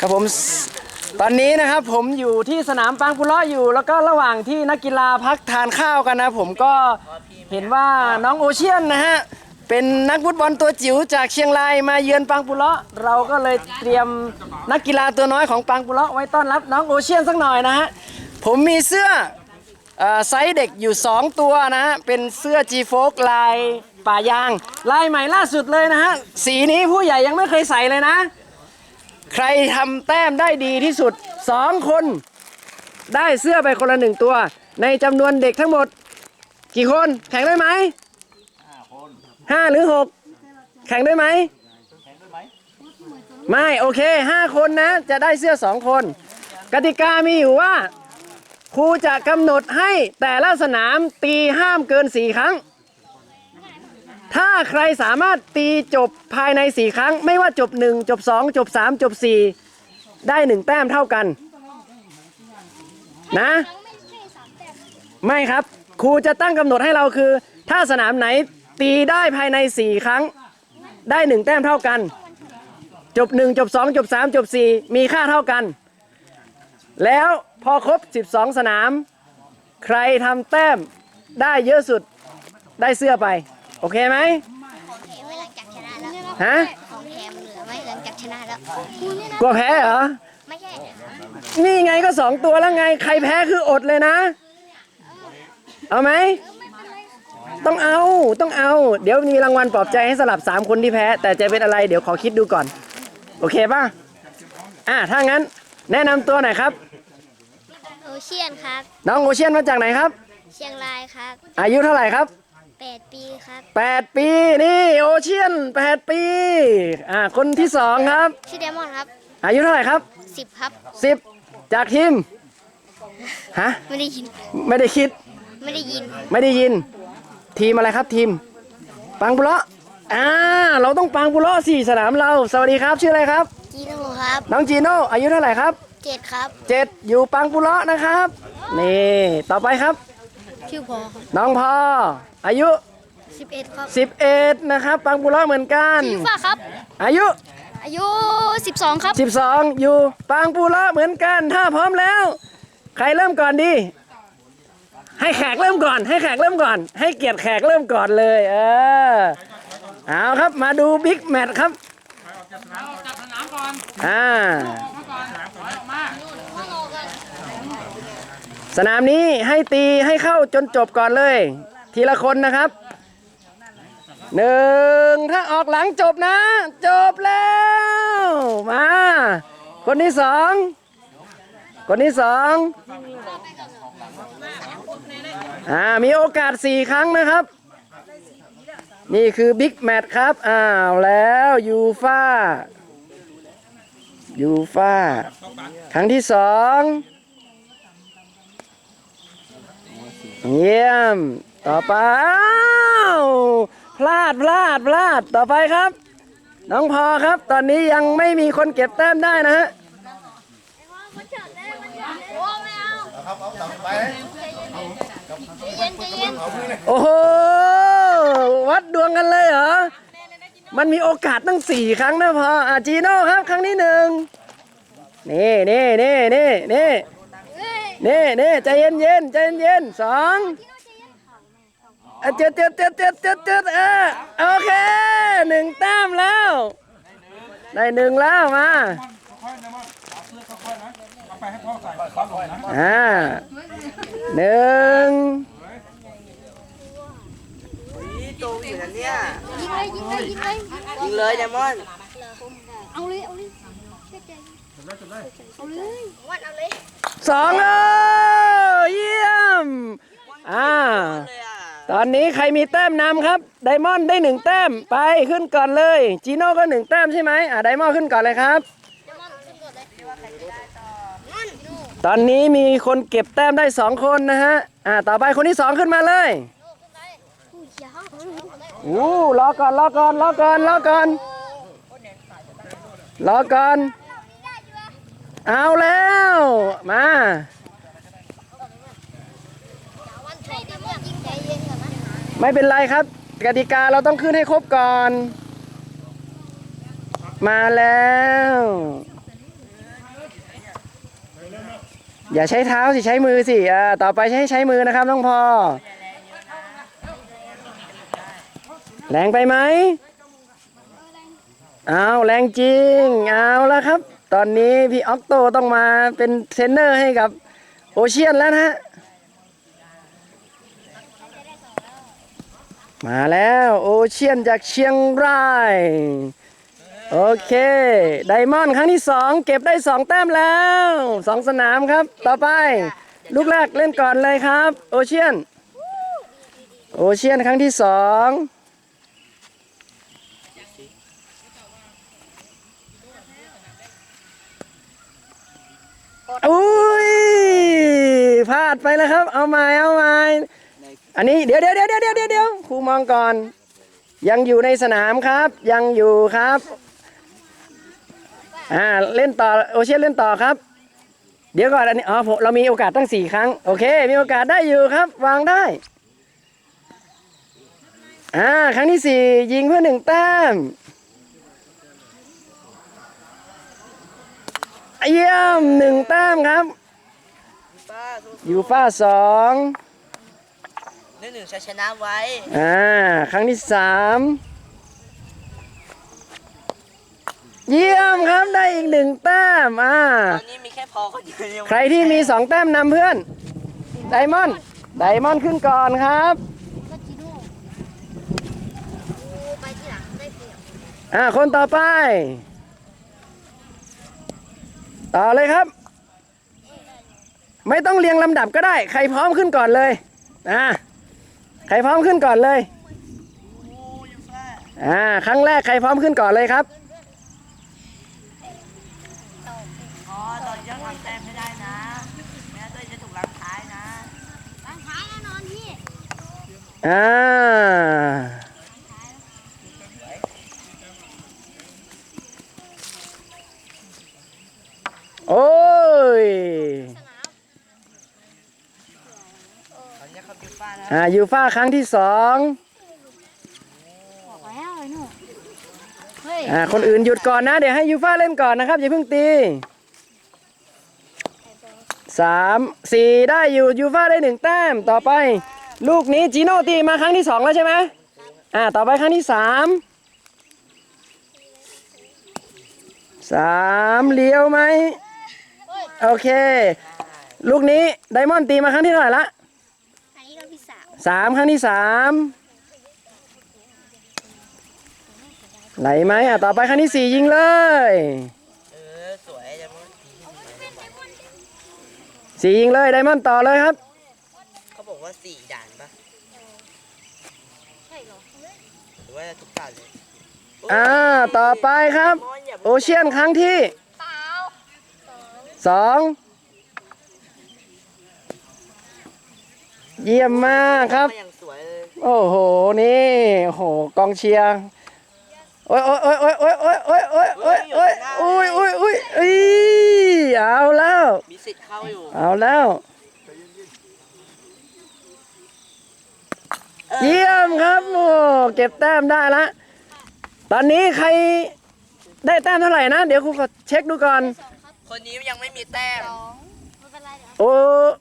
ครับผมตอนนี้นะครับผมอยู่ที่สนามปังปุเลาะอยู่ แล้วก็ระหว่างที่นักกีฬาพักทานข้าวกันนะ ผมก็เห็นว่าน้องโอเชียนนะฮะเป็นนักฟุตบอลตัวจิ๋วจากเชียงรายมาเยือนปังปุลาะเราก็เลยเตรียมนักกีฬาตัวน้อยของปังปุลาะไว้ต้อนรับน้องโอเชียนสักหน่อยนะฮะผมมีเสื้อ ไซส์เด็กอยู่ 2 ตัวนะฮะ เป็นเสื้อ G f o ลายป่ายาง ลายใหม่ล่าสุดเลยนะฮะ สีนี้ผู้ใหญ่ยังไม่เคยใส่เลยนะ ใครทำแต้มได้ดีที่สุด 2 คน ได้เสื้อไปคนละหนึ่งตัว ในจำนวนเด็กทั้งหมด กี่คนแข่งได้ไหมห้าหรือหกแข่งได้ไหมไม่ โอเคห้าคนนะ จะได้เสื้อสองคน กติกามีอยู่ว่า ครูจะกำหนดให้แต่ละสนามตีห้ามเกินสี่ครั้ง ถ้าใครสามารถตีจบภายใน 4 ครั้ง ไม่ว่าจบ 1 จบ 2 จบ 3 จบ 4 ได้ 1 แต้มเท่ากัน นะ ไม่ครับครูจะตั้งกำหนดให้เราคือ ถ้าสนามไหนตีได้ภายใน 4 ครั้ง ได้ 1 แต้มเท่ากัน จบ 1 จบ 2 จบ 3 จบ 4 มีค่าเท่ากัน แล้ว พอครบ 12 สนาม ใครทำแต้มได้เยอะสุดได้เสื้อไป โอเคไหมของแถมไว้หลังจากชนะแล้วฮะของแถมเหลือไว้หลังจากชนะแล้วกลัวแพ้เหรอไม่ใช่นี่ไงก็สองตัวแล้วไง ใครแพ้คืออดเลยนะ เอาไหมต้องเอาต้องเอา เดี๋ยวมีรางวัลปลอบใจให้สลับ 3 คนที่แพ้ แต่จะเป็นอะไรเดี๋ยวขอคิดดูก่อน โอเคป่ะอะถ้างั้น แนะนำตัวหน่อยครับโอ เชียนครับ น้องโอเชียนมาจากไหนครับ เชียงรายครับอายุเท่าไหร่ครับ 8ปีครับ 8 ปีนี่โอเชียน 8 ปีอะคนที่สองครับ ชื่อเดมอนครับอายุเท่าไหร่ครับ 10 ครับ 10 จากทีมฮะไม่ได้ยิน ไม่ได้คิดไม่ได้ยิน ไม่ได้ยิน ทีมอะไรครับทีม ปังปุระอ่าเราต้องปังปุระสี่สนามเรา สวัสดีครับชื่ออะไรครับ จีโน่ครับ น้องจีโน่อายุเท่าไหร่ครับ เจ็ดครับ เจ็ดอยู่ปังปุระนะครับ นี่ต่อไปครับ ชื่อพอครับน้องพออายุ11ครับ11นะครับ ปังปุระเหมือนกันฟ้าครับ อายุอายุ12ครับ12อยู่ปังปุระเหมือนกัน ถ้าพร้อมแล้ว ใครเริ่มก่อนดี ให้แขกเริ่มก่อน ให้แขกเริ่มก่อน ให้เกียรติแขกเริ่มก่อนเลย เออเอาครับมาดูบิ๊กแมตช์ครับอ่า สนามนี้ให้ตีให้เข้าจนจบก่อนเลย ทีละคนนะครับหนึ่งถ้าออกหลังจบนะ จบแล้ว มา คนที่สองคนที่สองอ่ามีโอกาสสี่ครั้งนะครับ นี่คือบิ๊กแมตช์ครับ อ้าวแล้วยูฟ่ายูฟ่าครั้งที่สอง เยี่ยม ต่อไปอ้าวพลาดพลาดพลาดต่อไปครับ น้องพอครับ ตอนนี้ยังไม่มีคนเก็บแต้มได้นะฮะโอ้โหวัดดวงกันเลยเหรอ มันมีโอกาสตั้งสี่ครั้งนะพออะจีโน่ครับ ครั้งที่หนึ่งนี่นี่นี่นี่นี่ นี่นี่ใจเย็นเย็นใจเย็นเย็นสองอะเจ็ดเจ็ดเจ็ดเจ็ดเจ็ดเจ็ดเออโอเคหนึ่งแต้มแล้ว ได้หนึ่งแล้วมาเอาไปให้พ่อใส่พ่อลงนะอ่าหนึ่งตูมอยู่นะเนี่ยยิงเลยยิงเลยยิงเลยยิงเลยไดมอนเอาเลยเอาเลยเชื่อใจ เอาเลยวัดเอาเลยสองเออเยี่ยม อ่าเลยอะตอนนี้ใครมีแต้มนำครับ ไดมอนด์ได้หนึ่งแต้ม ไปขึ้นก่อนเลย จีโน่ก็หนึ่งแต้มใช่ไหมอ่าไดมอนด์ขึ้นก่อนเลยครับ ตอนนี้มีคนเก็บแต้มได้สองคนนะฮะ อ่า ต่อไปคนที่สองขึ้นมาเลยผู้ยาวอู้รอก่อนรอก่อนรอก่อนรอก่อนรอก่อน เอาแล้ว มาไทยเดมอนยิงใจเย็นก่อนนะไม่เป็นไรครับ กติกาเราต้องขึ้นให้ครบก่อน มาแล้ว อย่าใช้เท้าสิใช้มือสิอ่าต่อไปใช้ใช้มือนะครับน้องพอแรงไปไหมเอาแรงจริง เอาแล้วครับ ตอนนี้พี่ออกโตต้องมาเป็นเทรนเนอร์ให้กับโอเชียนแล้วนะฮะ มาแล้วโอเชียนจากเชียงราย โอเค ไดมอนด์ครั้งที่สองเก็บได้สองแต้มแล้วสองสนามครับ ต่อไป ลูกแรกเล่นก่อนเลยครับ โอเชียน โอเชียนครั้งที่สอง อุ้ยพลาดไปแล้วครับ เอาใหม่เอาใหม่อันนี้เดี๋ยวเดี๋ยวเดี๋ยวเดี๋ยวเดี๋ยวเดี๋ยวครูมองก่อน ยังอยู่ในสนามครับ ยังอยู่ครับอ่าเล่นต่อโอเชียนเล่นต่อครับ เดี๋ยวก่อนอันนี้อ๋อผมเรามีโอกาสตั้งสี่ครั้งโอเค มีโอกาสได้อยู่ครับ วางได้อ่าครั้งที่สี่ยิงเพื่อหนึ่งแต้ม เยี่ยมหนึ่งแต้มครับป้าสู้ยูฟ่าสองหนึ่งหนึ่งชัยชนะไว้ อ่า ครั้งที่สามเยี่ยมครับได้อีกหนึ่งแต้ม อ่า ตอนนี้มีแค่พอคนเดียวยังใครที่มีสองแต้มนำเพื่อน ไดมอนด์ไดมอนด์ขึ้นก่อนครับก็จิโน่โอ้ไปที่หลังได้เปรียบอ่า คนต่อไป ต่อเลยครับ ไม่ต้องเรียงลำดับก็ได้ ใครพร้อมขึ้นก่อนเลยอ่าใครพร้อมขึ้นก่อนเลยโอ้ยูฟ่าอ่าครั้งแรกใครพร้อมขึ้นก่อนเลยครับอ๋อตอนยังทำแต้มไม่ได้นะแม้ตัวจะถูกลังท้ายนะหลังท้ายแน่นอนพี่อ่า โอ้ยสนามตอนนี้เขายูฟ่านะอ่ายูฟ่าครั้งที่สองบอกแล้วไอ้หนูเฮ้ยอ่าคนอื่นหยุดก่อนนะ เดี๋ยวให้ยูฟ่าเล่นก่อนนะครับ อย่าเพิ่งตีสามสี่ได้อยู่ยูฟ่าได้หนึ่งแต้มต่อไป ลูกนี้จีโน่ตีมาครั้งที่สองแล้วใช่ไหมอ่าต่อไปครั้งที่สามสามเลี้ยวไหม โอเค ลูกนี้ไดมอนด์ตีมาครั้งที่เท่าไหร่ละอันนี้เราพี่สาวสามครั้งที่สามไหลไหมอะต่อไปครั้งที่สี่ยิงเลย เออสวยจะมดสี่ยิงเลยไดมอนด์ต่อเลยครับเขาบอกว่าสี่ด่านปะใช่เหรอหรือว่าทุกด่านเลยอ่าต่อไปครับมอนอย่าโอเชียนครั้งที่ สาวสองเยี่ยมมากครับมาอย่างสวยเลยโอ้โห นี่โอ้โห กองเชียร์ โอ้ยโอ้ยโอ้ยโอ้ยโอ้ยโอ้ยโอ้ยโอ้ยโอ้ยโอ้ยโอ้ยโอ้ยโอ้ยอีเอาแล้ว มีสิทธิ์เข้าอยู่ เอาแล้ว เยี่ยมครับโอ้เก็บแต้มได้ละ ตอนนี้ใครได้แต้มเท่าไหร่นะ เดี๋ยวครูขอเช็คดูก่อนสอง ครับคนนี้ยังไม่มีแต้มสองไม่เป็นไรเดี๋ยวโอ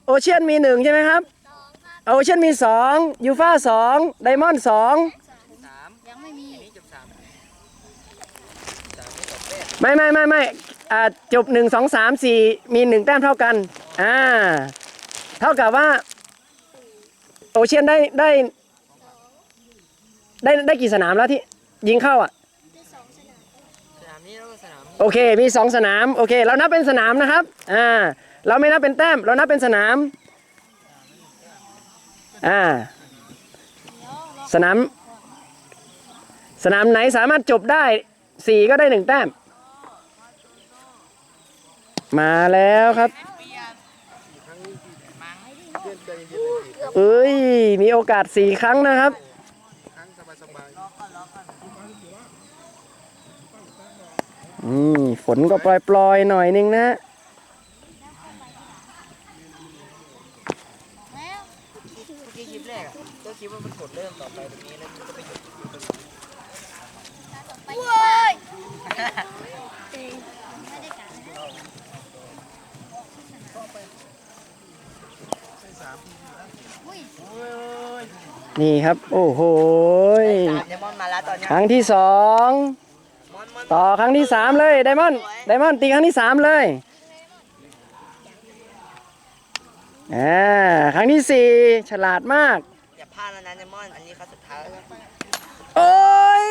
โอเชียนมีหนึ่งใช่ไหมครับ สองครับโอเชียนมีสองยูฟ่าสองไดมอนด์สองสามยังไม่มีนี่จบสามสามนี่จบแต้มไม่ไม่ไม่ไม่อ่าจบหนึ่งสองสามสี่มีหนึ่งแต้มเท่ากันอ่าเท่ากับว่าโอเชียนได้ได้ได้ได้กี่สนามแล้วที่ยิงเข้าอะ โอเคมีสองสนามโอเค เรานับเป็นสนามนะครับอ่าเราไม่นับเป็นแต้ม เรานับเป็นสนามอ่าสนาม สนามไหนสามารถจบได้สี่ก็ได้หนึ่งแต้ม มาแล้วครับเอ้ยมีโอกาสสี่ครั้งนะครับ ฝนก็ปล่อยๆหน่อยนึงนะ ที่ลิปกอะก็คิดว่ามันกไปตรงดกันจะไปนี่ครับ โอ้โหครั้งที่สอง ต่อครั้งที่สามเลยไดมอนด์ไดมอนด์ตีครั้งที่สามเลยอ่าครั้งที่สี่ฉลาดมาก อย่าพลาดแล้วนะเดมอนอันนี้เขาสุดท้ายแล้วโอ้ย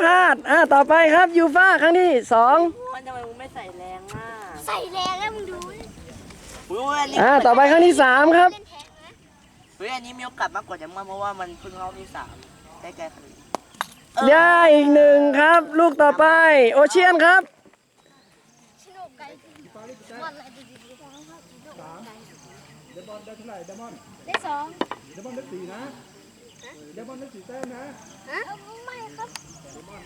พลาดอ่าต่อไปครับยูฟ่าครั้งที่สองมันทำไมมึงไม่ใส่แรงอะใส่แรงแล้วมึงดูดิอุ้ยอันนี้อ่าต่อไปครั้งที่สามครับเล่นแท็กนะเฮ้ยอันนี้มีโอกาสมากกว่าเดมอนเพราะว่ามันเพิ่งรอบที่สามใกล้ๆกัน ได้อีกหนึ่งครับ ลูกต่อไป โอเชียนครับชิโนไกวันอะไรดีดีๆครับชิโนไกเดมอนได้เท่าไหร่เดมอนได้สองเดมอนได้สี่นะเดมอนได้สี่แต้มนะฮะไม่ครับ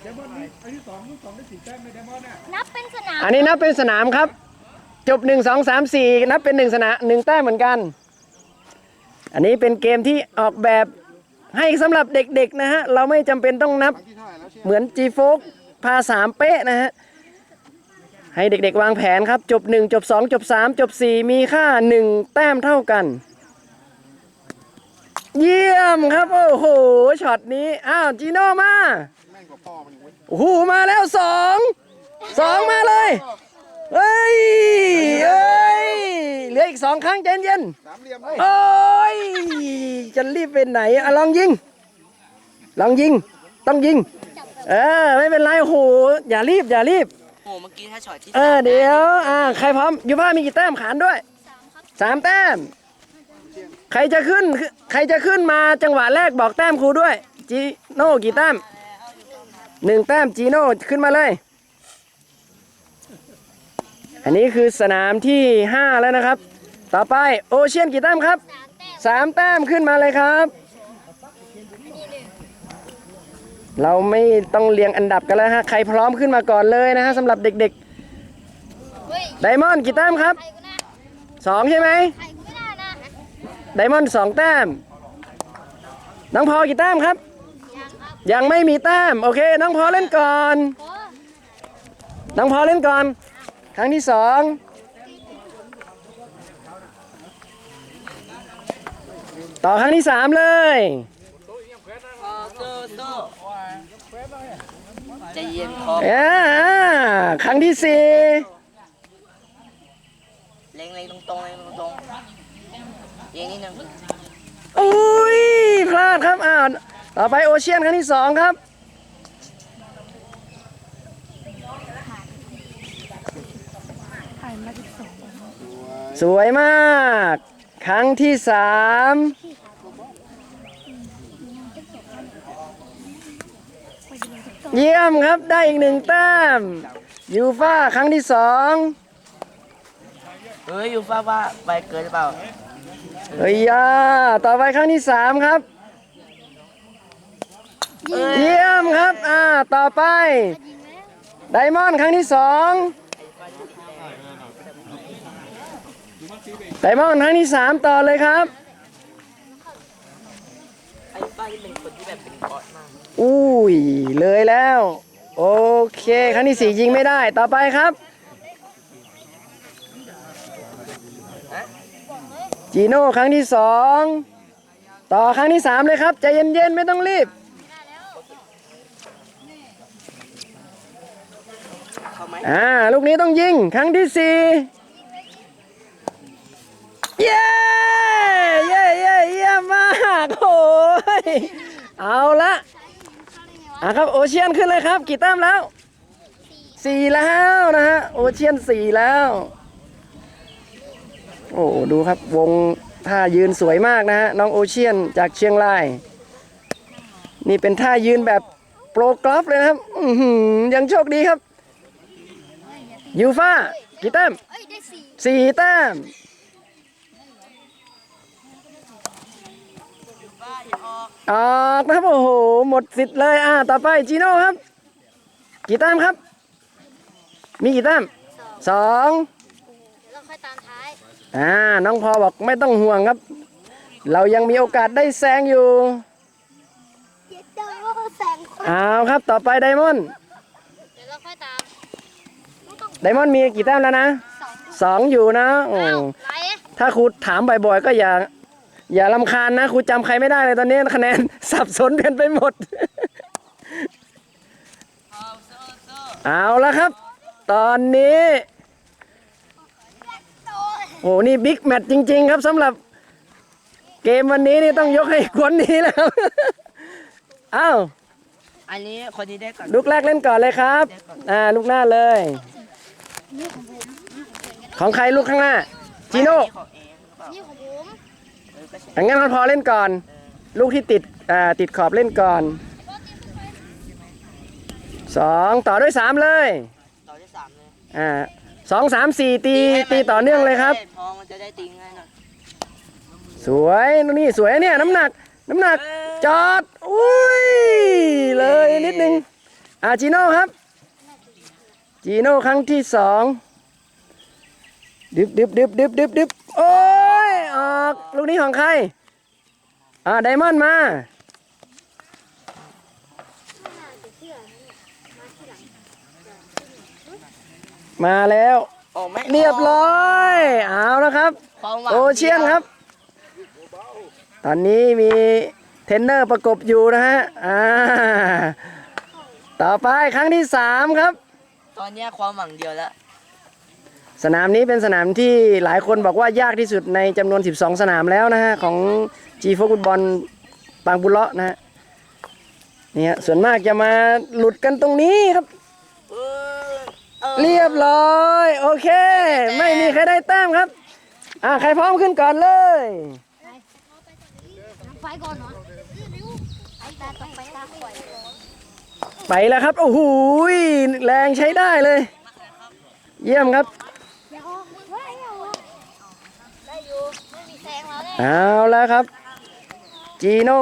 เดมอนนี่อันที่สองลูกสองได้สี่แต้มในเดมอนน่ะนับเป็นสนามอันนี้นับเป็นสนามครับ จบหนึ่งสองสามสี่นับเป็นหนึ่งสนามหนึ่งแต้มเหมือนกัน อันนี้เป็นเกมที่ออกแบบ ให้สำหรับเด็กๆนะฮะเราไม่จำเป็นต้องนับที่เท่าไหร่แล้วเชียเหมือน G f o พาสามเป๊ะนะฮะให้เด็กๆวางแผนครับ จบ 1 จบ 2 จบ 3 จบ 4 มีค่า 1 แต้มเท่ากัน เยี่ยมครับ โอ้โหช็อตนี้ อ้าว จีโน่มาแม่งกว่าพ่อมันอีกเว้ยโอ้โหมาแล้ว 2 2 มาเลย เฮ้ยเฮ้ยเหลืออีก2ครั้งใจเย็นสามเหลี่ยมเว้ยโอ้ยจะรีบไปไหนอะลองยิง ลองยิง ต้องยิง เออไม่เป็นไรโอ้โหอย่ารีบอย่ารีบ โอ้เมื่อกี้ถ้าช็อตที่เออเดี๋ยว อ่าใครพร้อมยูบ้ามีกี่แต้มขานด้วยสามแต้ม ใครจะขึ้น ใครจะขึ้นมาจังหวะแรกบอกแต้มครูด้วย จีโน่กี่แต้มหนึ่งแต้มจีโน่ขึ้นมาเลย อันนี้คือสนามที่ 5 แล้วนะครับ ต่อไปโอเชียนกี่แต้มครับสามแต้มสามแต้มขึ้นมาเลยครับนี่หนึ่งเราไม่ต้องเรียงอันดับกันแล้วฮะใครพร้อมขึ้นมาก่อนเลยนะฮะสำหรับเด็กเฮ้ยๆไดมอนด์กี่แต้มครับใครกูนะสองใช่ไหมใครกูไม่ได้นะไดมอนด์สองแต้ม น้องพอกี่แต้มครับ ยังครับยังไม่มีแต้ม โอเค น้องพอเล่นก่อนโอ้น้องพอเล่นก่อน ครั้งที่สองต่อครั้งที่สามเลยโอ้สู้สู้ใจเย็นพออ่าครั้งที่สี่เล็งเล็งตรงๆเล็งตรงๆเย็นนิดนึงอุ้ยพลาดครับอ้าวต่อไปโอเชียนครั้งที่สองครับ สวยมาก ครั้งที่สามเยี่ยมครับได้อีกหนึ่งแต้มยูฟ่าครั้งที่สองเฮ้ยอยู่ฟ้าว่าไปเกินหรือเปล่าเฮ้ยยาต่อไปครั้งที่สามครับ เยี่ยมครับอ่าต่อไปยิงแล้วไดมอนด์ครั้งที่สอง ไดมอนด์ครั้งที่สามต่อเลยครับไอ้ป้าที่เป็นคนที่แบบเป็นบอสมากอุ้ยเลยแล้ว โอเคครั้งที่สี่ยิงไม่ได้ต่อไปครับ จีโน่ครั้งที่สองต่อครั้งที่สามเลยครับใจเย็นๆไม่ต้องรีบเขาไหมอ่าลูกนี้ต้องยิงครั้งที่สี่ เย้เย้เย้เยี่ยมมากโอ้ยเอาละอะครับโอเชียนขึ้นเลยครับ กี่แต้มแล้วสี่แล้วนะฮะโอเชียนสี่แล้ว โอ้ดูครับวงท่ายืนสวยมากนะฮะน้องโอเชียนจากเชียงราย นี่เป็นท่ายืนแบบโปรกอล์ฟเลยนะครับอือหือยังโชคดีครับยูฟ่ากี่แต้มเอ้ยได้สี่สี่แต้ม ป้า อย่าออกออกนะครับโอ้โหหมดสิทธิ์เลยอ่าต่อไปจีโน่ครับ กี่แต้มครับ มีกี่แต้มสองเดี๋ยวเราค่อยตามท้ายอ่าน้องพอบอกไม่ต้องห่วงครับ เรายังมีโอกาสได้แซงอยู่เย็ดเจ้าแสงคนเอาครับต่อไปไดมอนด์เดี๋ยวเราค่อยตามต้องต้องไดมอนด์มีกี่แต้มแล้วนะสองสองอยู่นะโอ้อ้าวไหลถ้าครูถามบ่อยๆก็อย่า อย่าลำคาญนะครูจำใครไม่ได้เลยตอนนี้คะแนนสับสนกันไปหมดเอาสู้สู้เอาละครับ ตอนนี้โอ้นี่บิ๊กแมตช์จริง ๆ ครับสำหรับเกมวันนี้นี่ต้องยกให้คนนี้แล้วอ้าวอันนี้คนนี้ได้ก่อนลูกแรกเล่นก่อนเลยครับ อ่าลูกหน้าเลย ของใครลูกข้างหน้าจีโน่ของเองหรือเปล่านี่ของผมเออก็ใช่อย่างงั้นมันพอเล่นก่อน ลูกที่ติดอ่าติดขอบเล่นก่อนสองต่อด้วยสามเลยต่อที่สามเลยอ่าสองสามสี่ตีตีต่อเนื่องเลยครับทองมันจะได้ตีง่ายหน่อยสวยนี่สวยเนี่ยน้ำหนักน้ำหนักจอดอุ้ยเลยนิดนึงอ่าจีโน่ครับจีโน่ครั้งที่สองดึบดึบดึบดึบดึบดึบโอ้ยออก ลูกนี้ของใคร อ่าไดมอนด์มา มาแล้วโอ้ไม่เรียบร้อย เอาแล้วครับ ความหวังโอเชียนครับ ตอนนี้มีเทรนเนอร์ประกบอยู่นะฮะ อ่า ต่อไปครั้งที่สามครับ ตอนเนี้ยความหวังเดียวแล้ว สนามนี้เป็นสนามที่หลายคนบอกว่ายากที่สุดในจำนวน 12 สนามแล้วนะฮะ ของ G ฟุตบอลบางบุเลาะนะฮะเนี่ยส่วนมากจะมาหลุดกันตรงนี้ครับ เรียบร้อย โอเค ไม่มีใครได้แต้มครับ อ่าใครพร้อมขึ้นก่อนเลยไฟก่อนเนาะไอ้ตาต้องไปแล้วครับ โอ้โหแรงใช้ได้เลย เยี่ยมครับ เดี๋ยวเฮ้ยเอาได้อยู่ไม่มีแซงแล้วเนี่ย เอาแล้วครับ จีโน่